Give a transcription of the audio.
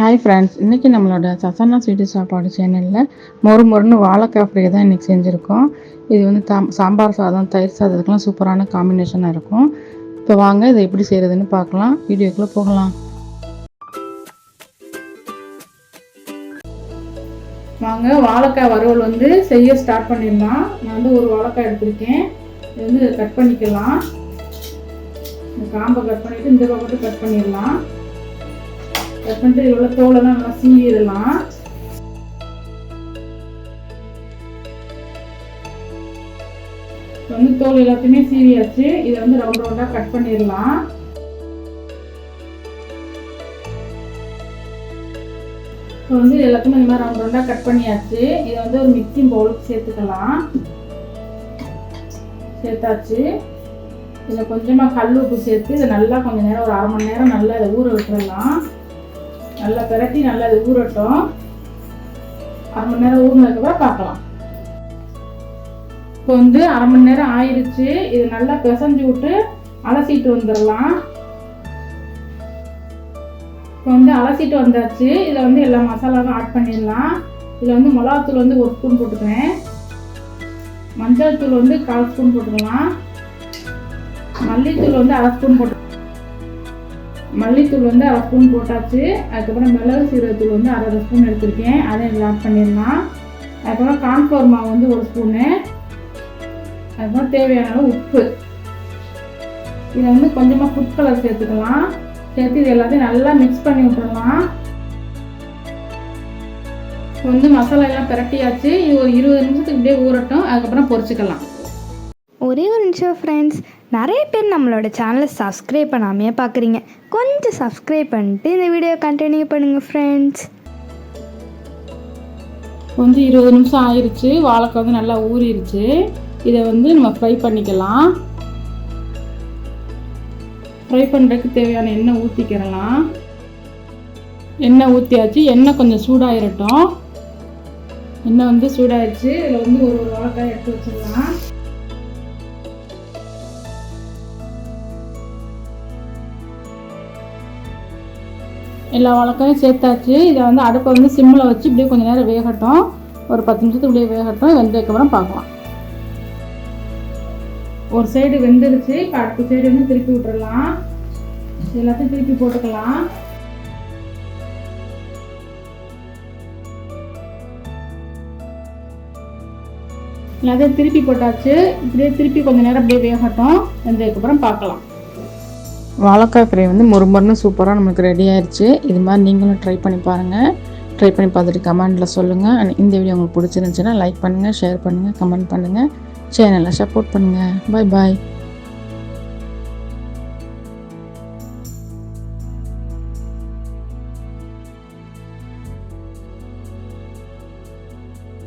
Hi friends இன்றைக்கி நம்மளோட சசனா sweet சாப்பாடு சேனலில் மொறு மொறுன்னு வாழைக்காய் ஃப்ரை தான் இன்றைக்கி செஞ்சுருக்கோம். இது வந்து தாம் சாம்பார் சாதம் தயிர் சாதத்துக்கெலாம் சூப்பரான காம்பினேஷனாக இருக்கும். இப்போ வாங்க இதை எப்படி செய்கிறதுன்னு பார்க்கலாம். வீடியோக்குள்ளே போகலாம். வாங்க வாழைக்காய் வறுவல் வந்து செய்ய ஸ்டார்ட் பண்ணிடலாம். நான் வந்து ஒரு வாழைக்காய் எடுத்திருக்கேன். இது வந்து கட் பண்ணிக்கலாம். காம்பை கட் பண்ணிவிட்டு இந்த பக்கத்து கட் பண்ணிடலாம். கட் இவ்வளோ தோலெல்லாம் நல்லா சீவிடலாம். வந்து தோல் எல்லாத்தையுமே சீவியாச்சு. இதை வந்து ரவுண்ட் ரவுண்டாக கட் பண்ணிடலாம். இப்போ வந்து எல்லாத்தையுமே இந்த மாதிரி ரவுண்ட் ரவுண்டாக கட் பண்ணியாச்சு. இதை வந்து ஒரு மிக்சி பவுலுக்கு சேர்த்துக்கலாம். சேர்த்தாச்சு. இதில் கொஞ்சமாக கல் உப்பு சேர்த்து இதை நல்லா கொஞ்சம் நேரம் ஒரு அரை மணி நேரம் நல்லா இதை ஊற விட்டுறலாம். நல்லா பிரட்டி நல்லா ஊறட்டும். அரை மணி நேரம் ஊறினதுக்கப்புறம் பார்க்கலாம். இப்போ வந்து அரை மணி நேரம் ஆயிடுச்சு இது நல்லா பிசைஞ்சு விட்டு அலசிட்டு வந்துடலாம். இப்போ வந்து அலசிட்டு வந்தாச்சு. இதில் வந்து எல்லா மசாலாவும் ஆட் பண்ணிடலாம். இதில் வந்து மிளகாத்தூள் வந்து ஒரு ஸ்பூன் போட்டுக்கிறேன். மஞ்சள் தூள் வந்து கால் ஸ்பூன் போட்டுக்கலாம். மல்லித்தூள் வந்து அரை ஸ்பூன் போட்டு மல்லித்தூள் வந்து அரை ஸ்பூன் போட்டாச்சு. அதுக்கப்புறம் மிளகு சீரகத்தூள் வந்து அரை ஸ்பூன் எடுத்திருக்கேன். அதை இதில் ஆட் பண்ணிடலாம். அதுக்கப்புறம் கான்ஃபோர் மாவு வந்து ஒரு ஸ்பூனு அதுக்கப்புறம் தேவையான அளவு உப்பு. இதை வந்து கொஞ்சமாக ஃபுட் கலர் சேர்த்துக்கலாம். சேர்த்து இது எல்லாத்தையும் நல்லா மிக்ஸ் பண்ணி விட்டுடலாம். வந்து மசாலா எல்லாம் பிரட்டியாச்சு. இது ஒரு இருபது நிமிஷத்துக்கு இப்படியே ஊறட்டும். அதுக்கப்புறம் பொரிச்சுக்கலாம். ஒரே ஒரு நிமிஷம் ஃப்ரெண்ட்ஸ் நிறைய பேர் நம்மளோட சேனலை சப்ஸ்கிரைப் பண்ணாமையே பார்க்குறீங்க கொஞ்சம் சப்ஸ்கிரைப் பண்ணிட்டு இந்த வீடியோ கண்டினியூ பண்ணுங்கள் ஃப்ரெண்ட்ஸ் வந்து இருபது நிமிஷம் ஆயிடுச்சு வாழைக்காய் வந்து நல்லா ஊறிடுச்சு இதை வந்து நம்ம ஃப்ரை பண்ணிக்கலாம். ஃப்ரை பண்ணுறதுக்கு தேவையான எண்ணெய் ஊற்றிக்கிறலாம் எண்ணெய் ஊற்றியாச்சு எண்ணெய் கொஞ்சம் சூடாயிரட்டும். எண்ணெய் வந்து சூடாயிருச்சு. இதில் வந்து ஒரு ஒரு வாழைக்காய் எடுத்து வச்சிடலாம். எல்லா வழக்கையும் சேர்த்தாச்சு. இதை வந்து அடுப்பை வந்து சிம்மில் வச்சு இப்படியே கொஞ்சம் நேரம் வேகட்டும். ஒரு பத்து நிமிஷத்துக்கு இப்படியே வேகட்டும். வெந்ததுக்கப்புறம் பார்க்கலாம். ஒரு சைடு வெந்துருச்சு. இப்போ அடுத்த சைடு வந்து திருப்பி விட்டுறலாம். எல்லாத்தையும் திருப்பி போட்டுக்கலாம். எல்லாத்தையும் திருப்பி போட்டாச்சு. இப்படியே திருப்பி கொஞ்சம் நேரம் அப்படியே வேகட்டும். வெந்ததுக்கப்புறம் பார்க்கலாம். வாழைக்காய் ஃப்ரை வந்து முறுமுறுன்னு சூப்பராக நமக்கு ரெடி ஆயிடுச்சு இது மாதிரி நீங்களும் ட்ரை பண்ணி பாருங்கள் ட்ரை பண்ணி பார்த்துட்டு கமெண்டில் சொல்லுங்கள் இந்த வீடியோ உங்களுக்கு பிடிச்சிருந்துச்சுன்னா லைக் பண்ணுங்கள் ஷேர் பண்ணுங்கள் கமெண்ட் பண்ணுங்கள் சேனலை சப்போர்ட் பண்ணுங்கள் பாய் பாய்